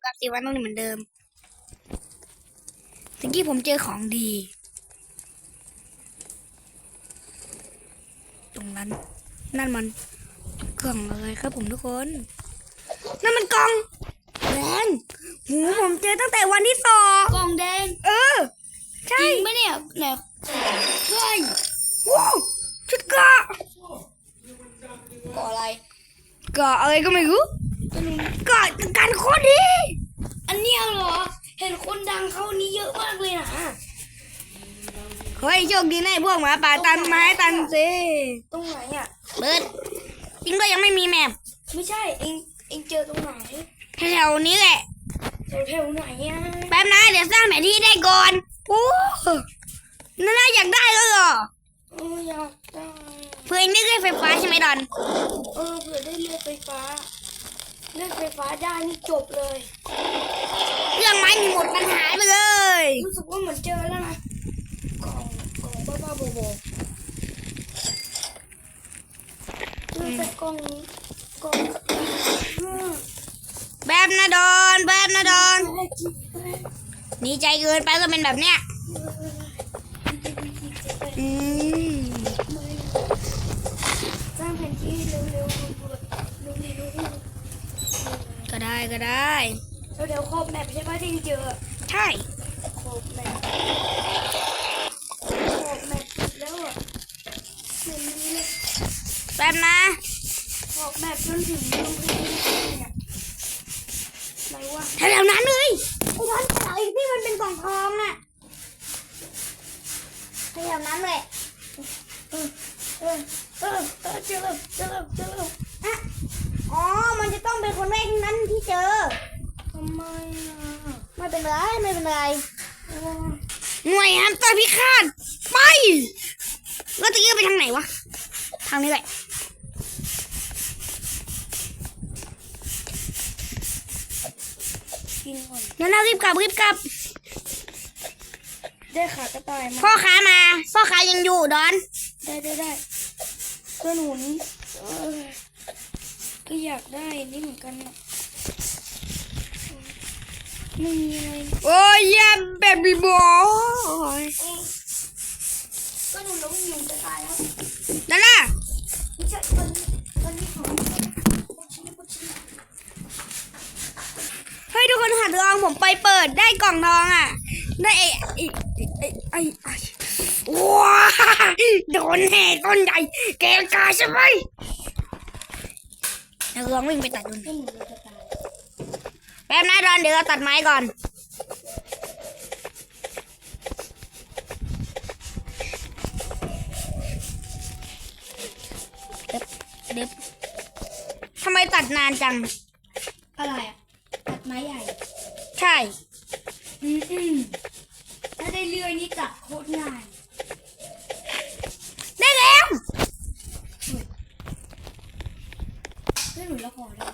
อยู่กับสีวันต้องเหมือนเดิมตะกี้ผมเจอของดี ตรงนั้น นั่นมันกล่องอะไรครับผมทุกคน นั่นมันกล่องแดงหูผมเจอตั้งแต่วันที่สองกล่องแดง เออ ใช่จริงไหมเนี่ยไหนเฮ้ยว้าวชุดเกราะก่ออะไรเกราะอะไรก็ไม่รู้ ก็หนูเกราะกันโคตรดี อันเนี้ยเหรอ เห็นคนดังเขานี้เยอะมากเลยนะเฮ้ยโชคดีนะไอ้พวกหมาป่าตันไม้ตันสิตรงไหนอะ เบิร์ดจริงก็ยังไม่มีแมพไม่ใช่เองเองเจอตรงไหนแถวๆนี้แหละแถวแถวไหนอะแป๊บนะเดี๋ยวสร้างแผนที่ได้ก่อนโอ้นั่นน่าอยากได้แล้วเหรอเอออยากได้เพื่อนนี่เคยไฟฟ้าใช่ไหมดอน เออเผื่อได้เลือดไฟฟ้า เลือดไฟฟ้าได้นี่จบเลยเรื่องไม้มีหมดปัญหาไปเลย รู้สึกว่าเหมือนเจอแล้วนะกล่องกล่องบ้าบ้าๆบอๆเจอแต่กล่องกล่องเออแบบนะดอนแบบนะดอน อะไรกินอะไรดีใจเกินไปก็เป็นแบบเนี้ย อืมสร้างแผนที่เร็วๆด่วนๆเร็วๆก็ ได้ก็ได้แล้วเดี๋ยวขอบแมปใช่ปะที่เจอใช่ขอบแมปขอบแมปแล้วอะเห็นนี้เลยแป๊บนะขอบแมปจนถึงโรงเรียนเนี่ยไหนวะแถวๆนั้นเลยไอ้ร้านขายที่มันเป็นกล่องทองน่ะแถวๆนั้นเลยเออเออเออเออเจอแล้วเจอแล้วเจอแล้วอะอ๋อ มันจะต้องเป็นคนแรกนั้นที่เจอทำไมอะไม่เป็นไรไม่เป็นไรเออหน่วยฮันเตอร์พิฆาตไปแล้วตะกี้ไปทางไหนวะทางนี้แหละกินก่อนนั่นเรารีบกลับรีบกลับได้ขากระต่ายมาพ่อค้ามา พ่อค้ายังอยู่ดอน ได้ได้ได้กระหนุนเออก็อยากได้นี่เหมือนกันนะ ไม่มีอะไรโอ้ยยเบบี้บอยก็หนูน้องหนูจะตายแล้วนั่นน่ะไม่ใช่ตอนนี้ตอนนี้ของปวดชิ้นปวดชิ้นเฮ้ยทุกคนหาทองผมไปเปิดได้กล่องทองอะ ได้ไอ้ไอ้ไอ้ไอ้ไอ้ว้าโดนแห่ต้นใหญ่แกกาใช่ไหมนักร้องวิ่งไปตัดต้น ก็หนูจะตาย แป๊บนะดอนเดี๋ยวเราตัดไม้ก่อนเด็บเด็บทำไมตัดนานจัง อะไรอะ ตัดไม้ใหญ่ ใช่ อืมอืมถ้าได้เลื่อยนี่ตัดโคตรง่ายได้แล้วก็หนูละขอได้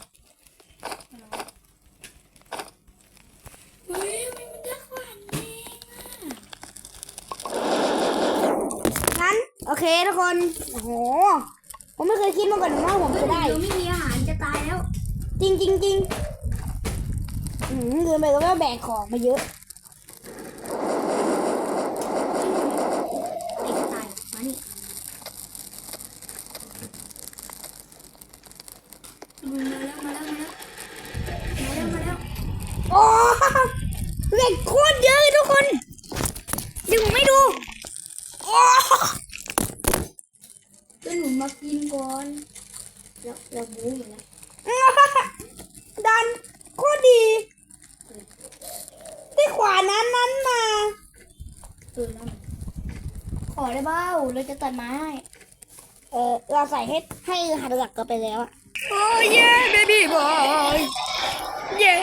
เฮ้ยมันได้ขวานเองอะ งั้น โอ เคทุกคน โอ้โห ผมไม่เคยคิดมาก่อนว่าผมจะได้เดี๋ยวไม่มีอาหารจะตายแล้ว จริงจริงจริงอืมเกินไปแล้วก็แบกของมาเยอะ ไอ้กระต่ายมานี่มาแล้วมาแล้วมาแล้วมาแล้วมาแล้วโอ้เหล็กโคตรเยอะเลยทุกคนเดี๋ยวผมไม่ดู โอ้ก็หนู มากินก่อน แล้วเราบู๊อยู่แล้วดันโคตรดีได้ขวานั้นนั้นมาเออแล้วขอได้เบ้าเราจะตัดไม้ให้เออเราใส่ให้ให้หัดหลักก็ไปแล้วอะโอ้ยเย้เบบี้บอยเย้